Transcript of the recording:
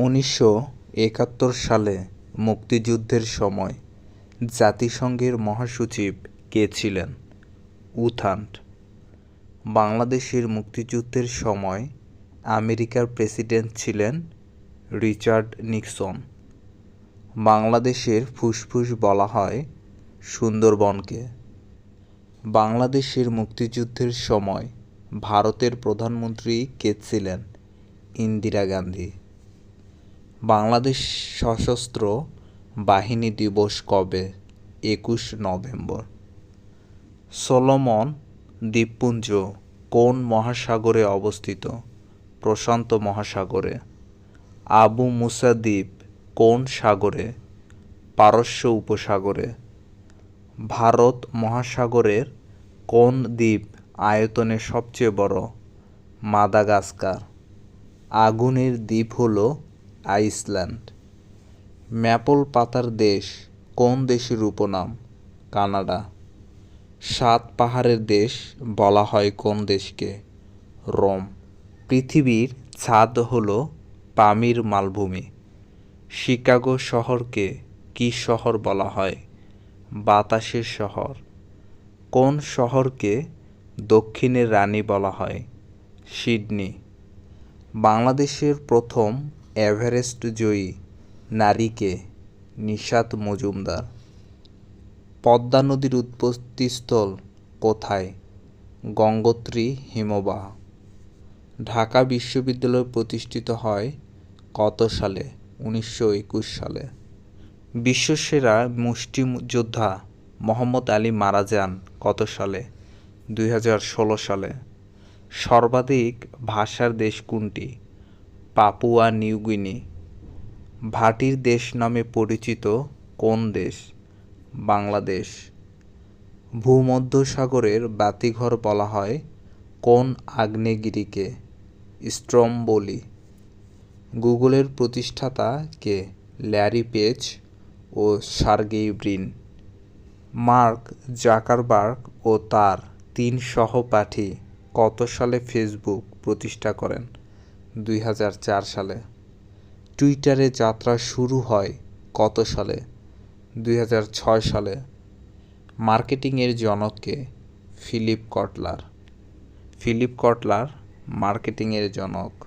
উনিশশো একাত্তর সালে মুক্তিযুদ্ধের সময় জাতিসংঘের মহাসচিব কে ছিলেন? উথান্ড বাংলাদেশের মুক্তিযুদ্ধের সময় আমেরিকার প্রেসিডেন্ট ছিলেন রিচার্ড নিক্সন। বাংলাদেশের ফুসফুস বলা হয় সুন্দরবনকে। বাংলাদেশের মুক্তিযুদ্ধের সময় ভারতের প্রধানমন্ত্রী কে ছিলেন? ইন্দিরা গান্ধী। বাংলাদেশ সশস্ত্র বাহিনী দিবস কবে? একুশ নভেম্বর। সোলোমন দ্বীপপুঞ্জ কোন মহাসাগরে অবস্থিত? প্রশান্ত মহাসাগরে। আবু মুসা দ্বীপ কোন সাগরে? পারস্য উপসাগরে। ভারত মহাসাগরের কোন দ্বীপ আয়তনে সবচেয়ে বড়? মাদাগাস্কার। আগুনের দ্বীপ হল আইসল্যান্ড। ম্যাপল পাতার দেশ কোন দেশের উপনাম? কানাডা। সাত পাহাড়ের দেশ বলা হয় কোন দেশকে? রোম। পৃথিবীর ছাদ হল পামির মালভূমি। শিকাগো শহরকে কী শহর বলা হয়? বাতাসের শহর। কোন শহরকে দক্ষিণের রানী বলা হয়? সিডনি। বাংলাদেশের প্রথম এভারেস্ট জয়ী নারীকে নিশাত মজুমদার। পদ্মা নদীর উৎপত্তিস্থল কোথায়? গঙ্গোত্রী হিমবাহ। ঢাকা বিশ্ববিদ্যালয় প্রতিষ্ঠিত হয় কত সালে? উনিশশো একুশ সালে। বিশ্বসেরা মুষ্টিযোদ্ধা মোহাম্মদ আলী মারা যান কত সালে? দুই হাজার ষোলো সালে। সর্বাধিক ভাষার দেশ কোনটি? পাপুয়া নিউগিনি ভাটির দেশ নামে পরিচিত কোন দেশ? বাংলাদেশ। ভূমধ্যসাগরের বাতিঘর বলা হয় কোন আগ্নেয়গিরিকে? স্ট্রম্বোলি। গুগলের প্রতিষ্ঠাতা কে? ল্যারি পেজ ও সার্গেই ব্রিন। মার্ক জাকারবার্গ ও তার তিন সহপাঠী কত সালে ফেসবুক প্রতিষ্ঠা করেন? দুই হাজার চার সালে। টুইটারে যাত্রা শুরু হয় কত সালে? দুই হাজার ছয় সালে। মার্কেটিংয়ের জনককে ফিলিপ কটলার। ফিলিপ কটলার মার্কেটিংয়ের জনক।